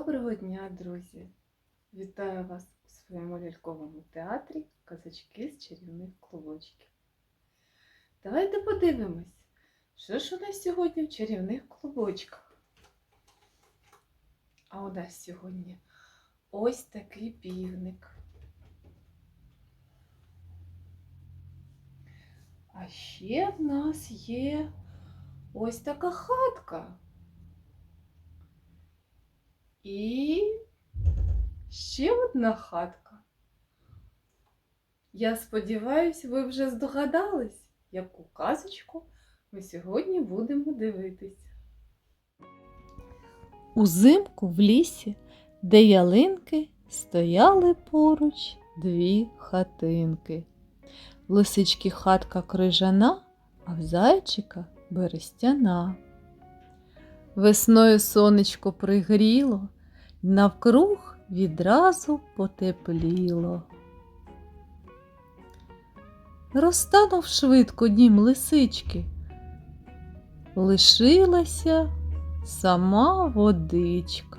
Доброго дня, друзі! Вітаю вас у своєму ляльковому театрі Казачки з чарівних клубочків. Давайте подивимось, що ж у нас сьогодні в чарівних клубочках. А у нас сьогодні ось такий півник. А ще в нас є ось така хатка. І ще одна хатка. Я сподіваюся, ви вже здогадались, яку казочку ми сьогодні будемо дивитися. Узимку в лісі, де ялинки, стояли поруч дві хатинки. Лисички хатка крижана, а в зайчика берестяна. Весною сонечко пригріло, навкруг відразу потепліло. Розтанув швидко дім лисички, лишилася сама водичка.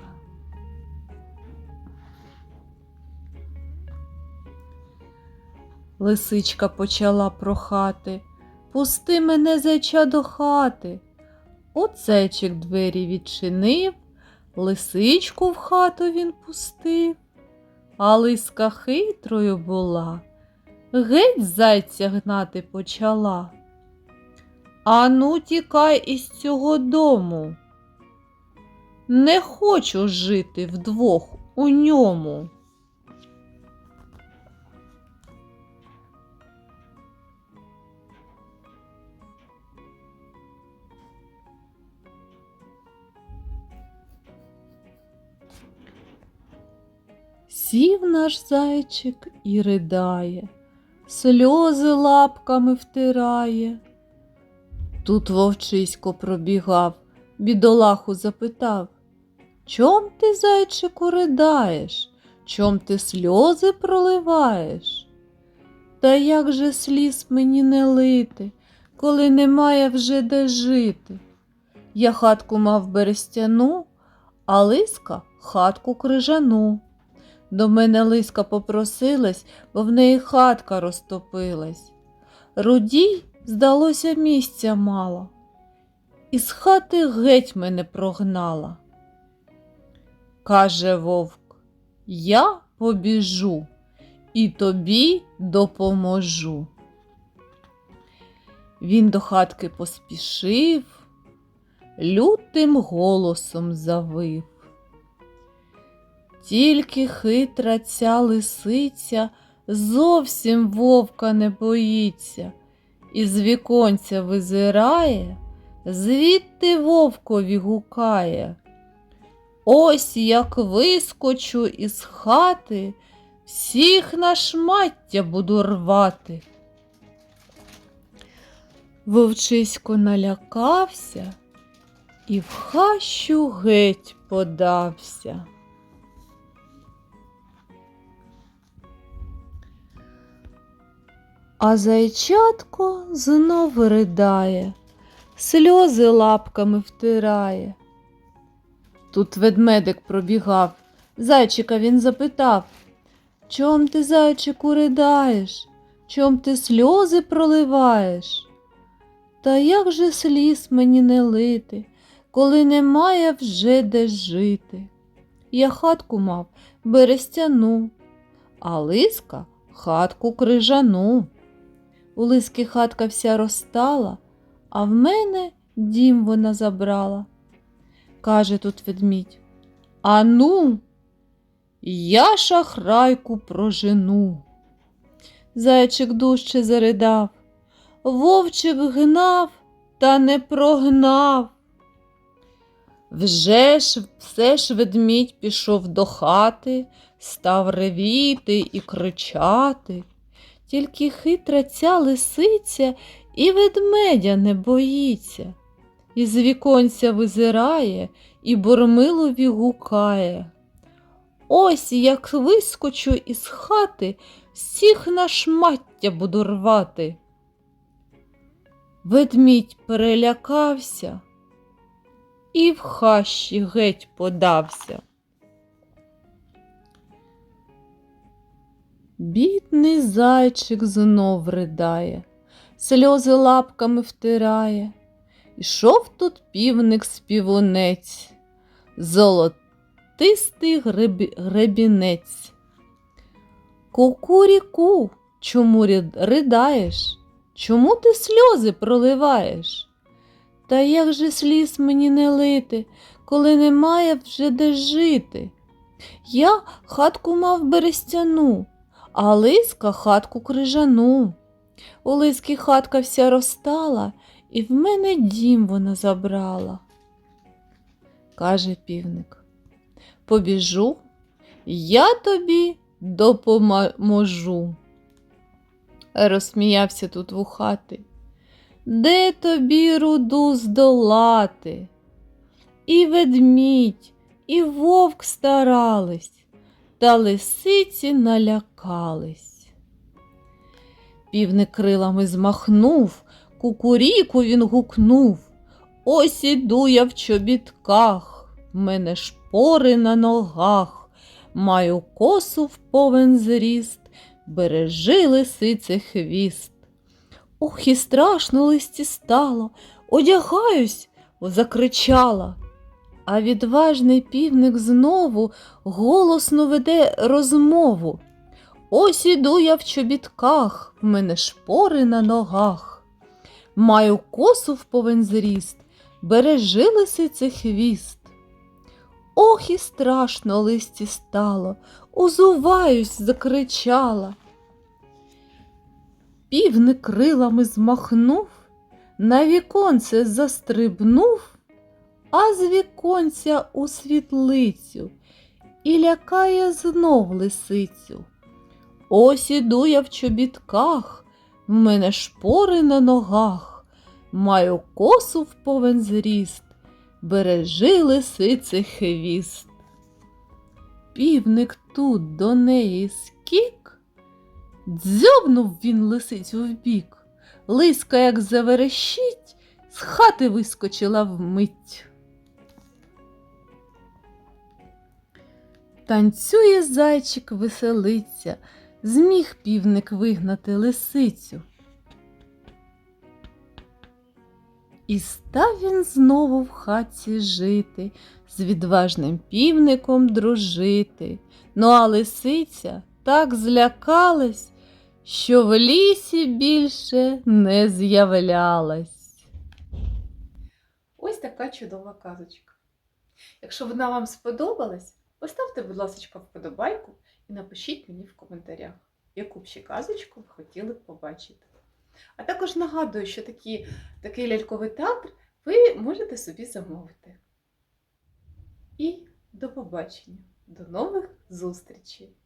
Лисичка почала прохати, пусти мене зайча до хати. Оцечик двері відчинив, лисичку в хату він пустив, а лиска хитрою була, геть зайця гнати почала. Ану, тікай із цього дому. Не хочу жити вдвох у ньому. Сів наш зайчик і ридає, сльози лапками втирає. Тут вовчисько пробігав, бідолаху запитав Чом ти, зайчику, ридаєш? Чом ти сльози проливаєш? Та як же сліз мені не лити, коли немає вже де жити? Я хатку мав берестяну, а лиска хатку крижану. До мене лиска попросилась, бо в неї хатка розтопилась. Рудій, здалося, місця мало, із хати геть мене прогнала. Каже вовк, я побіжу і тобі допоможу. Він до хатки поспішив, лютим голосом завив. Тільки хитра ця лисиця зовсім вовка не боїться, із віконця визирає, звідти вовкові гукає. Ось як вискочу із хати, всіх на шмаття буду рвати. Вовчисько налякався і в хащу геть подався. А зайчатко знов ридає, сльози лапками втирає. Тут ведмедик пробігав, зайчика він запитав Чом ти, зайчику, ридаєш? Чом ти сльози проливаєш? Та як же сліз мені не лити, коли немає вже де жити? Я хатку мав берестяну, а лиска хатку крижану. У лиски хатка вся розстала, а в мене дім вона забрала. Каже тут ведмідь. Ану, я шахрайку прожену. Зайчик дужче заридав, вовчик гнав та не прогнав. Вже ж все ж ведмідь пішов до хати, став ревіти і кричати. Тільки хитра ця лисиця і ведмедя не боїться, із віконця визирає і бурмилові гукає. Ось як вискочу із хати, всіх на шмаття буду рвати. Ведмідь перелякався і в хащі геть подався. Бідний зайчик знов ридає, сльози лапками втирає. Ішов тут півник співунець, золотистий гребі... гребінець. Кукуріку, чому рид- riдаєш? Чому ти сльози проливаєш? Та як же сліз мені не лити, коли немає вже де жити? Я хатку мав берестяну, а лиска хатку крижану. У лиски хатка вся розстала, і в мене дім вона забрала. Каже півник, побіжу, я тобі допоможу. Розсміявся тут вухати. Де тобі руду здолати? І ведмідь, і вовк старались, та лисиці налякались. Півник крилами змахнув, кукуріку він гукнув. Ось іду я в чобітках, мене шпори на ногах, маю косу в повен зріст, бережи лисице хвіст. Ох, і страшно листі стало, одягаюсь, закричала. А відважний півник знову голосно веде розмову. Ось іду я в чобітках, в мене шпори на ногах. Маю косу в повен зріст, бережи лисице хвіст. Ох, і страшно листі стало, узуваюсь, закричала. Півник крилами змахнув, на віконце застрибнув, а з віконця у світлицю і лякає знов лисицю. Ось іду я в чобітках, в мене шпори на ногах, маю косу в повен зріст, бережи лисице хвіст. Півник тут до неї скік, дзьобнув він лисицю вбік, лиска, як заверещить, з хати вискочила вмить. Танцює зайчик, веселиться, зміг півник вигнати лисицю. І став він знову в хатці жити, з відважним півником дружити. Ну а лисиця так злякалась, що в лісі більше не з'являлась. Ось така чудова казочка. Якщо вона вам сподобалась, поставте, будь ласка, вподобайку і напишіть мені в коментарях, яку б ще казочку ви хотіли б побачити. А також нагадую, що такі, такий ляльковий театр ви можете собі замовити. І до побачення, до нових зустрічей!